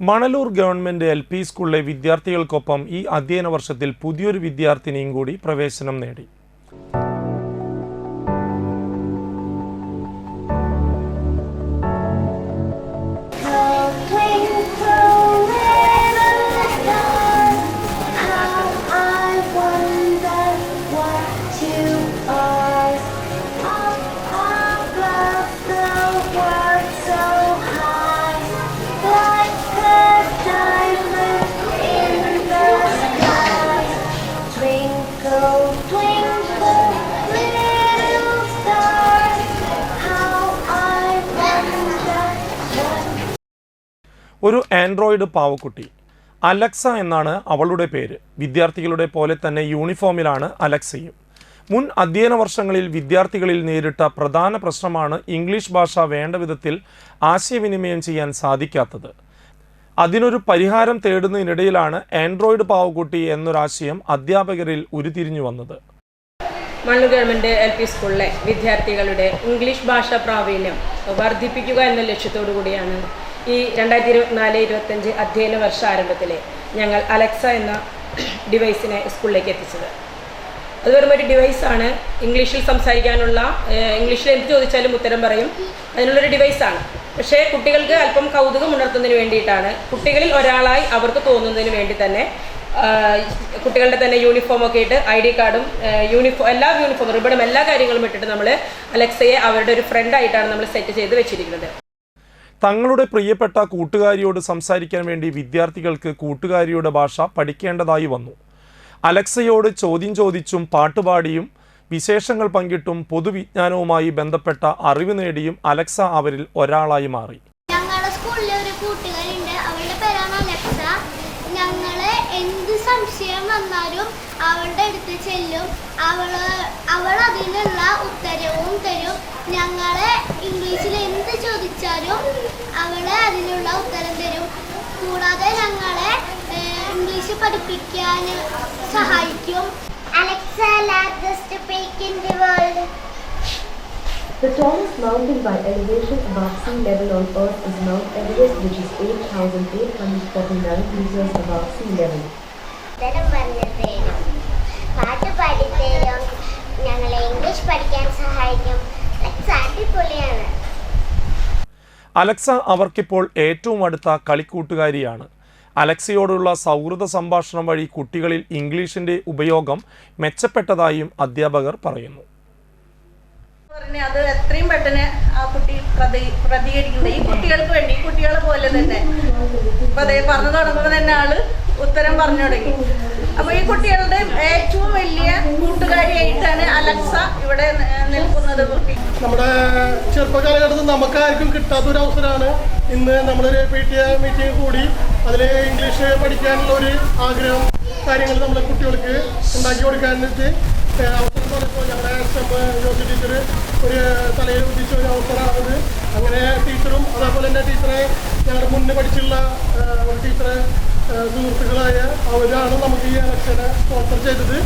Manalur government L P സ്കൂളിലെ വിദ്യാർത്ഥികൾക്കൊപ്പം ഈ അധ്യയന വർഷത്തിൽ പുതിയൊരു വിദ്യാർത്ഥിനിയും കൂടി പ്രവേശനം നേടി. ഒരു ആൻഡ്രോയിഡ് പാവക്കുട്ടി. അലക്സ എന്നാണ് അവളുടെ പേര്. വിദ്യാർത്ഥികളുടെ പോലെ തന്നെ യൂണിഫോമിലാണ് അലക്സയും. മുൻ അധ്യയന വർഷങ്ങളിൽ വിദ്യാർത്ഥികളിൽ നേരിട്ട പ്രധാന പ്രശ്നമാണ് ഇംഗ്ലീഷ് ഭാഷ വേണ്ട വിധത്തിൽ ആശയവിനിമയം ചെയ്യാൻ സാധിക്കാത്തത്. അതിനൊരു പരിഹാരം തേടുന്നതിനിടയിലാണ് ആൻഡ്രോയിഡ് പാവക്കുട്ടി എന്നൊരാശയം അധ്യാപകരിൽ ഉരുതിരിഞ്ഞു വന്നത്. മണ്ണു ഗവൺമെന്റ് എൽ പി സ്കൂളിലെ വിദ്യാർത്ഥികളുടെ ഇംഗ്ലീഷ് ഭാഷാ പ്രാവീണ്യം വർദ്ധിപ്പിക്കുക എന്ന ലക്ഷ്യത്തോടു കൂടിയാണ് ഈ രണ്ടായിരത്തി ഇരുപത്തിനാല് ഇരുപത്തഞ്ച് അധ്യയന വർഷ ആരംഭത്തിൽ ഞങ്ങൾ അലക്സ എന്ന ഡിവൈസിനെ സ്കൂളിലേക്ക് എത്തിച്ചത്. അത് വെറും ഒരു ഡിവൈസാണ് ഇംഗ്ലീഷിൽ സംസാരിക്കാനുള്ള ഇംഗ്ലീഷിൽ എന്ത് ചോദിച്ചാലും ഉത്തരം പറയും. അതിനുള്ളൊരു ഡിവൈസാണ് പക്ഷേ കുട്ടികൾക്ക് അല്പം കൗതുകം ഉണർത്തുന്നതിന് വേണ്ടിയിട്ടാണ്. കുട്ടികളിൽ ഒരാളായി അവർക്ക് തോന്നുന്നതിന് വേണ്ടി തന്നെ കുട്ടികളുടെ തന്നെ യൂണിഫോമൊക്കെ ഇട്ട് ഐ ഡി കാർഡും യൂണിഫോം എല്ലാ യൂണിഫോം റിബണും എല്ലാ കാര്യങ്ങളും ഇട്ടിട്ട് നമ്മൾ അലക്സയെ അവരുടെ ഒരു ഫ്രണ്ടായിട്ടാണ് നമ്മൾ സെറ്റ് ചെയ്ത് വെച്ചിരിക്കുന്നത്. തങ്ങളുടെ പ്രിയപ്പെട്ട കൂട്ടുകാരിയോട് സംസാരിക്കാൻ വേണ്ടി വിദ്യാർത്ഥികൾക്ക് കൂട്ടുകാരിയുടെ ഭാഷ പഠിക്കേണ്ടതായി വന്നു. അലക്സയോട് ചോദ്യം ചോദിച്ചും പാട്ടുപാടിയും വിശേഷങ്ങൾ പങ്കിട്ടും പൊതുവിജ്ഞാനവുമായി ബന്ധപ്പെട്ട അറിവ് നേടിയും അലക്സ അവരിൽ ഒരാളായി മാറി. ഞങ്ങളുടെ സ്കൂളിലെ ഒരു അവളുടെ അലക്സ. ഞങ്ങൾ അടുത്ത് ചെല്ലും. അവൾ അവൾ അതിനുള്ള ഉത്തരവും തരും. ഞങ്ങളെ ഇംഗ്ലീഷിൽ ചോദിച്ചാലും അവൾ അതിനുള്ള ഉത്തരം തരും കൂടാതെ ഞങ്ങളെ ഇംഗ്ലീഷ് പഠിപ്പിക്കാൻ സഹായിക്കും Alexa largest peak in the world The tallest mountain by elevation above sea level on Earth is Mount Everest, which is 8,849 meters above sea level. ഉത്തരം പറഞ്ഞു തരും പാട്ട് പാടിത്തരും ഞങ്ങളെ ഇംഗ്ലീഷ് പഠിക്കാൻ സഹായിക്കും ലക്സ് അടിപൊളിയാണ് അലക്സ അവർക്കിപ്പോൾ ഏറ്റവും അടുത്ത കളിക്കൂട്ടുകാരിയാണ്. അലക്സയോടുള്ള സൗഹൃദ സംഭാഷണം വഴി കുട്ടികളിൽ ഇംഗ്ലീഷിന്റെ ഉപയോഗം മെച്ചപ്പെട്ടതായും അധ്യാപകർ പറയുന്നു. അത് എത്രയും പെട്ടെന്ന് ആ കുട്ടി പ്രതി പ്രതികരിക്കുന്നത് ഈ കുട്ടികൾക്ക് വേണ്ടി കുട്ടികളെ പോലെ തന്നെ. ഇപ്പൊ അതേ പറഞ്ഞു തുടങ്ങുമ്പോൾ തന്നെ ആൾ ഉത്തരം പറഞ്ഞു തുടങ്ങി. അപ്പൊ ഈ കുട്ടികളുടെ ഏറ്റവും വലിയ കൂട്ടുകാരിയായിട്ടാണ് അലക്സ ഇവിടെ നിൽക്കുന്നത്. നമ്മുടെ ചെറുപ്പകാലഘട്ടത്തിൽ നമുക്കാർക്കും കിട്ടാത്തൊരു അവസരമാണ്. ഇന്ന് നമ്മളൊരു പി ടി എ മീറ്റിംഗ് കൂടി അതിൽ ഇംഗ്ലീഷ് പഠിക്കാനുള്ള ഒരു ആഗ്രഹം കാര്യങ്ങൾ നമ്മളെ കുട്ടികൾക്ക് ഉണ്ടാക്കി കൊടുക്കാനായിട്ട് അവസരം പറഞ്ഞപ്പോൾ ഞങ്ങളുടെ സ്റ്റെപ്പ് ജോസി ടീച്ചർ ഒരു തലയിൽ ഉദ്ദേശിച്ച ഒരു അവസരമാണത്. അങ്ങനെ ടീച്ചറും അതേപോലെ തന്നെ ടീച്ചറെ ഞങ്ങളുടെ മുന്നേ പഠിച്ചുള്ള ഒരു ടീച്ചറെ സുഹൃത്തുക്കളായ അവരാണ് നമുക്ക് ഈ ഇലക്ഷനെ സ്പോൺസർ ചെയ്തത്.